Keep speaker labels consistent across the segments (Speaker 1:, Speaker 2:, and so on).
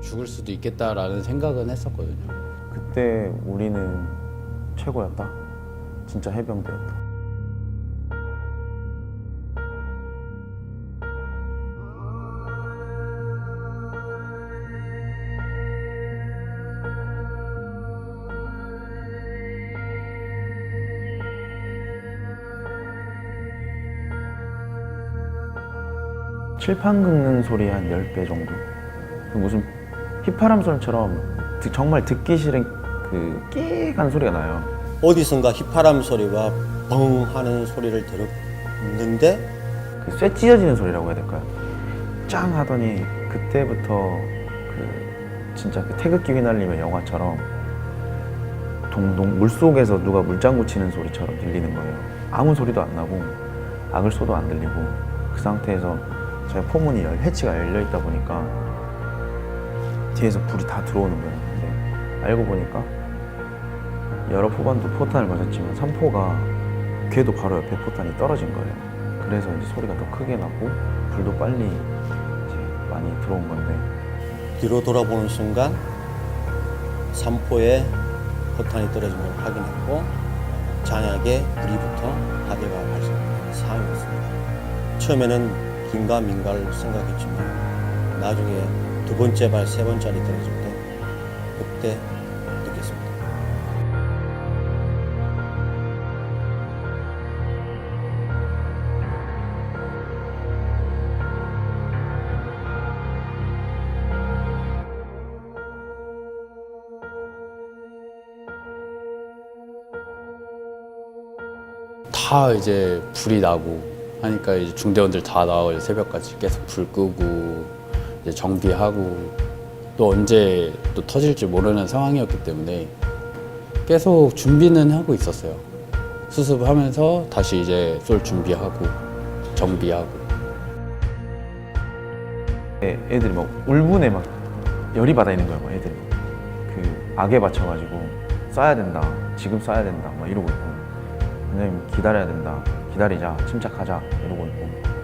Speaker 1: 죽을 수도 있겠다라는 생각은 했었거든요.
Speaker 2: 그때 우리는 최고였다. 진짜 해병대였다. 칠판 긁는 소리 한 10배 정도. 그 무슨 휘파람 소리처럼 듣- 정말 듣기 싫은 그 끼익한 소리가 나요.
Speaker 3: 어디선가 휘파람 소리와 벙 하는 소리를 들었는데
Speaker 2: 그쇠 찢어지는 소리라고 해야 될까요? 짱 하더니 그때부터 그 진짜 그 태극기 휘날리면 영화처럼 동동 물 속에서 누가 물장구 치는 소리처럼 들리는 거예요. 아무 소리도 안 나고 아글소도 안 들리고 그 상태에서 저희 포문이 열, 해치가 열려 있다 보니까 뒤에서 불이 다 들어오는 거예요. 근데 알고 보니까 여러 포반도 포탄을 맞았지만 3포가 궤도 바로 옆에 포탄이 떨어진 거예요. 그래서 이제 소리가 더 크게 나고 불도 빨리 이제 많이 들어온 건데
Speaker 3: 뒤로 돌아보는 순간 삼포에 포탄이 떨어진 걸 확인했고 잔약에 불이 붙어 화재가 발생한 상황이었습니다. 처음에는 긴가 민가를 생각했지만 나중에 두 번째 발, 세 발이 떨어질 때 그때 느꼈습니다.
Speaker 1: 다 이제 불이 나고 하니까 이제 중대원들 다 나와 요 새벽까지 계속 불 끄고 정비하고 또 언제 또 터질지 모르는 상황이었기 때문에 계속 준비는 하고 있었어요. 수습하면서 다시 이제 쏠 준비하고 정비하고
Speaker 2: 애- 애들이 막 울분에 막 열이 받아 있는 거야, 막 애들이. 그 악에 받쳐가지고 쏴야 된다, 지금 쏴야 된다, 막 이러고 있고. 원장님 기다려야 된다, 기다리자, 침착하자 이러고 있고.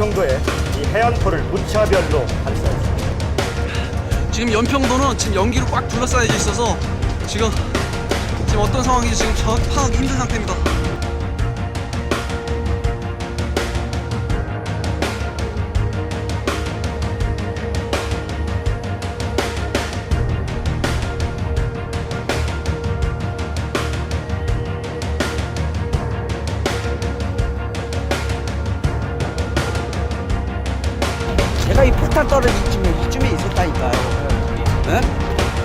Speaker 4: 연평도에 이 해안포를 무차별로 발사했습니다.
Speaker 5: 지금 연평도는 지금 연기로 꽉 둘러싸여져 있어서 지금 지금 어떤 상황인지 지금 정확히 파악이 힘든 상태입니다.
Speaker 6: 이 폭탄 떨어진 쯤에 이쯤에 있었다니까요. 예?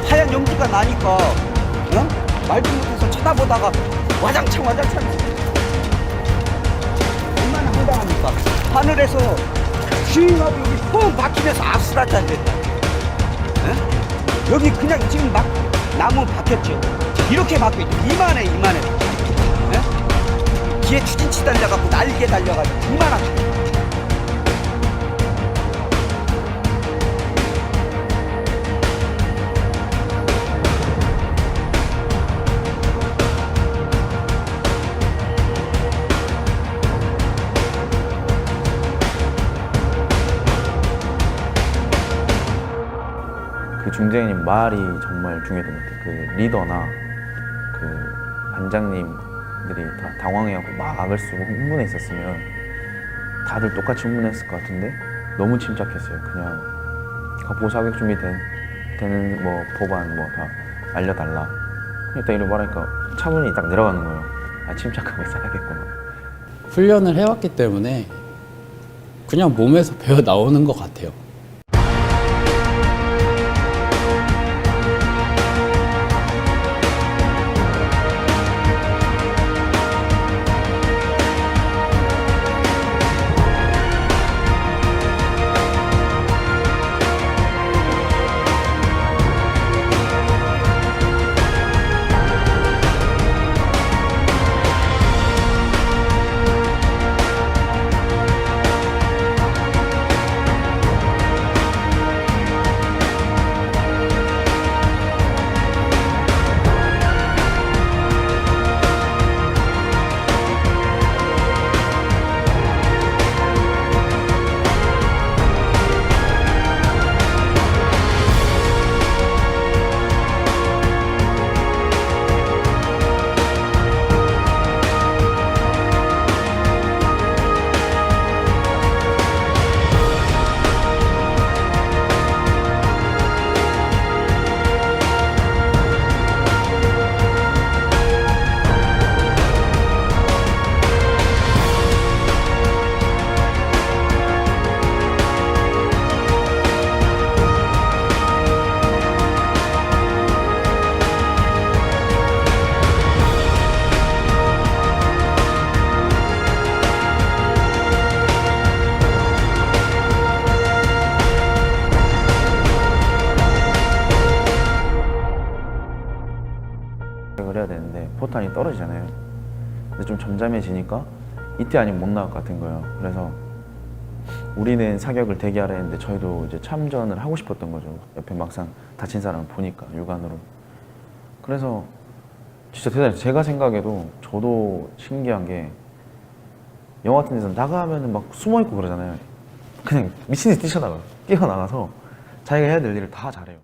Speaker 6: 하얀 연기가 나니까 어? 말도 못해서 쳐다보다가 와장창 와장창 얼마나 황당합니까? 하늘에서 휘잉하고 여기 뻥 박히면서 아수라장 됐다. 예? 여기 그냥 지금 막 나무 박혔죠. 이렇게 박혀있죠. 이만해 이만해. 예? 뒤에 추진치 달려갖고 날개 달려가지고 이만하죠.
Speaker 2: 중재님 말이 정말 중요했던 것 같아요. 그 리더나 그 반장님들이 다 당황해하고 막 악을 쓰고 흥분해 있었으면 다들 똑같이 흥분했을 것 같은데 너무 침착했어요. 그냥 각보 사격 준비 된, 되는 뭐 보반 뭐다 알려달라. 일단 이렇게 말하니까 차분히 딱 내려가는 거예요. 아 침착하게 살아야겠구나.
Speaker 1: 훈련을 해왔기 때문에 그냥 몸에서 배어 나오는 것 같아요.
Speaker 2: 포탄이 떨어지잖아요. 근데 좀 잠잠해지니까 이때 아니면 못 나올 것 같은 거예요. 그래서 우리는 사격을 대기하려 했는데 저희도 이제 참전을 하고 싶었던 거죠. 옆에 막상 다친 사람을 보니까 육안으로. 그래서 진짜 대단히 제가 생각해도 저도 신기한 게 영화 같은 데서 나가면은 막 숨어 있고 그러잖아요. 그냥 미친 듯이 뛰쳐나가요. 뛰어나가서 자기가 해야 될 일을 다 잘해요.